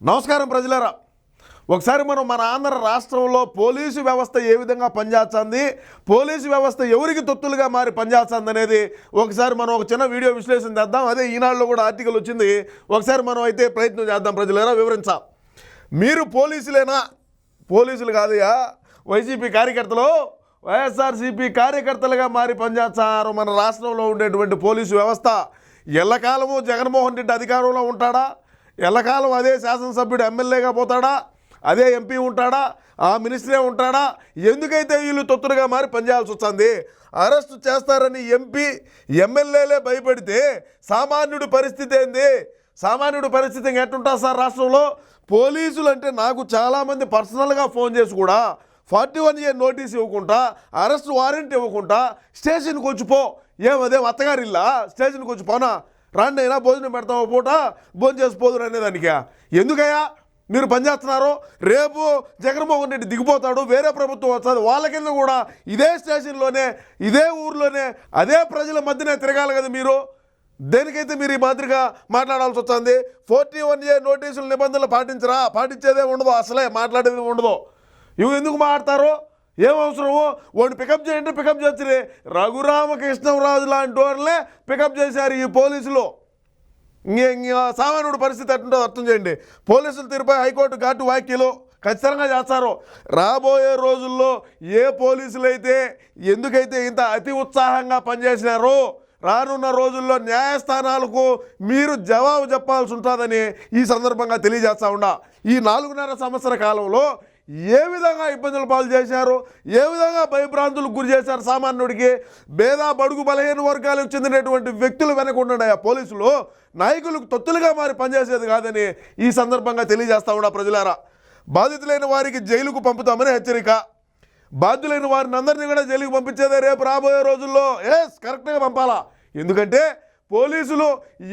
నమస్కారం ప్రజలరా. ఒకసారి మనం మన ఆంధ్ర రాష్ట్రంలో పోలీసు వ్యవస్థ ఏ విధంగా పనిచేస్తుంది పోలీసు వ్యవస్థ ఎవరికి తొత్తులుగా మారి పనిచేస్తుంది అనేది ఒకసారి మనం ఒక చిన్న వీడియో విశ్లేషణ చేద్దాం. అదే ఈనాడులో కూడా ఆర్టికల్ వచ్చింది. ఒకసారి మనం అయితే ప్రయత్నం చేద్దాం ప్రజలరా వివరించాం. మీరు పోలీసులేనా? పోలీసులు కాదయా? వైసీపీ కార్యకర్తలు? వైఎస్ఆర్సీపీ కార్యకర్తలుగా మారి పనిచేస్తారు మన రాష్ట్రంలో ఉండేటువంటి పోలీసు వ్యవస్థ. ఎల్లకాలము జగన్మోహన్ రెడ్డి అధికారంలో ఉంటాడా? ఎల్లకాలం అదే శాసనసభ్యుడు ఎమ్మెల్యేగా పోతాడా? అదే ఎంపీ ఉంటాడా? ఆ మినిస్టరే ఉంటాడా? ఎందుకైతే వీళ్ళు తొత్తులుగా మారి పనిచేయాల్సి వస్తుంది? అరెస్ట్ చేస్తారని ఎంపీ ఎమ్మెల్యేలే భయపడితే సామాన్యుడి పరిస్థితి ఏంది? సామాన్యుడి పరిస్థితి ఇంకా ఎట్టుంటా సార్ రాష్ట్రంలో? పోలీసులు అంటే నాకు చాలామంది పర్సనల్గా ఫోన్ చేసి కూడా ఫార్టీ వన్ ఇయర్ నోటీస్ ఇవ్వకుండా అరెస్ట్ వారెంట్ ఇవ్వకుండా స్టేషన్కి వచ్చిపో ఏమదే అత్తగారిల్లా స్టేషన్కి వచ్చిపోనా పోనా రాండి అయినా భోజనం పెడతాం పూట? భోజనం చేసిపోదురు అనేదానికా? ఎందుకయ్యా? మీరు పనిచేస్తున్నారు రేపు జగన్మోహన్ రెడ్డి దిగిపోతాడు వేరే ప్రభుత్వం వస్తుంది. వాళ్ళ కింద కూడా ఇదే స్టేషన్లోనే ఇదే ఊర్లోనే అదే ప్రజల మధ్యనే తిరగాలి కదా మీరు. దేనికైతే మీరు ఈ మాదిరిగా మాట్లాడాల్సి వస్తుంది? ఫోర్టీ వన్ ఏ నోటీసులు నిబంధనలు పాటించరా? పాటించేదే ఉండదు. అసలే మాట్లాడేది ఉండదు. ఇవి ఎందుకు మాట్లాడతారు? ఏం అవసరమో వాడిని పికప్ చేయండి పికప్ చేసి రఘురామకృష్ణరాజు లాంటి వాళ్ళనే పికప్ చేశారు ఈ పోలీసులు. సామాన్యుడు సామాన్యుడి పరిస్థితి ఎట్టుంటుందో అర్థం చేయండి. పోలీసులు తీరుపై హైకోర్టు ఘాటు వ్యాఖ్యలు ఖచ్చితంగా చేస్తారు. రాబోయే రోజుల్లో ఏ పోలీసులు అయితే ఎందుకైతే ఇంత అతి ఉత్సాహంగా పనిచేసినారో రానున్న రోజుల్లో న్యాయస్థానాలకు మీరు జవాబు చెప్పాల్సి ఉంటుందని ఈ సందర్భంగా తెలియజేస్తా ఉండా ఈ నాలుగున్నర సంవత్సర కాలంలో ఏ విధంగా ఇబ్బందులు పాలు చేశారు? ఏ విధంగా భయభ్రాంతులకు గురి చేశారు సామాన్యుడికి? భేద బడుగు బలహీన వర్గాలకు చెందినటువంటి వ్యక్తులు వెనకుండా పోలీసులు నాయకులకు తొత్తులుగా మారి పనిచేసేది కాదని ఈ సందర్భంగా తెలియజేస్తా ఉన్నా ప్రజలారా. బాధితులైన వారికి జైలుకు పంపుతామని హెచ్చరిక. బాధ్యులైన వారిని అందరినీ కూడా జైలుకు పంపించేదే రేపు రాబోయే రోజుల్లో. ఎస్ కరెక్ట్గా పంపాలా. ఎందుకంటే పోలీసులు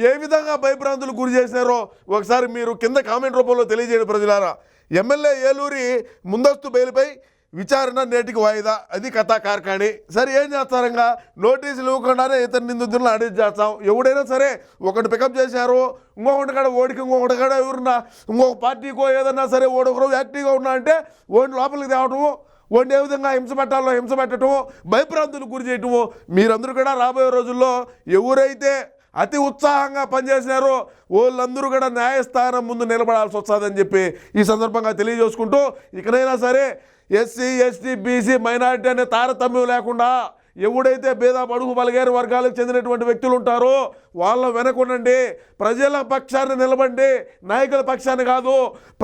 ఏ విధంగా భయభ్రాంతులు గురి చేసినారో ఒకసారి మీరు కింద కామెంట్ రూపంలో తెలియజేయండి ప్రజలారా. ఎమ్మెల్యే ఏలూరి ముందస్తు బెయిల్పై విచారణ నేటికి వాయిదా. అది కథా కార్కాణి సరే ఏం చేస్తారంగా నోటీసులు ఇవ్వకుండానే ఇతర నిందితులను అడిగి చేస్తాం. ఎవడైనా సరే ఒకటి పికప్ చేశారు ఇంకొకటి కాడ ఓడికి ఇంకొకటి కాడ ఎవరున్నా ఇంకొక పార్టీకో ఏదన్నా సరే ఓడొకరు యాక్టివ్గా ఉన్నా అంటే ఓడిని లోపలికి తేవటము వాడిని ఏ విధంగా హింస పెట్టాలో హింస పెట్టడము భయప్రాంతులు గురి చేయటము మీరందరూ కూడా రాబోయే రోజుల్లో ఎవరైతే అతి ఉత్సాహంగా పనిచేసినారో వాళ్ళందరూ కూడా న్యాయస్థానం ముందు నిలబడాల్సి వస్తుందని చెప్పి ఈ సందర్భంగా తెలియజేసుకుంటూ ఇకనైనా సరే ఎస్సీ ఎస్టీ బీసీ మైనారిటీ అనే తారతమ్యం లేకుండా ఎవడైతే భేద బడుగు బలగేరు వర్గాలకు చెందినటువంటి వ్యక్తులు ఉంటారో వాళ్ళ వెనకుండండి ప్రజల పక్షాన్ని నిలబండి నాయకుల పక్షాన్ని కాదు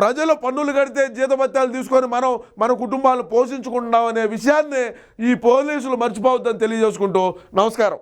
ప్రజలు పన్నులు కడితే జీతభత్యాలు తీసుకొని మనం మన కుటుంబాలను పోషించుకుంటున్నాం అనే విషయాన్ని ఈ పోలీసులు మర్చిపోవద్దని తెలియజేసుకుంటూ నమస్కారం.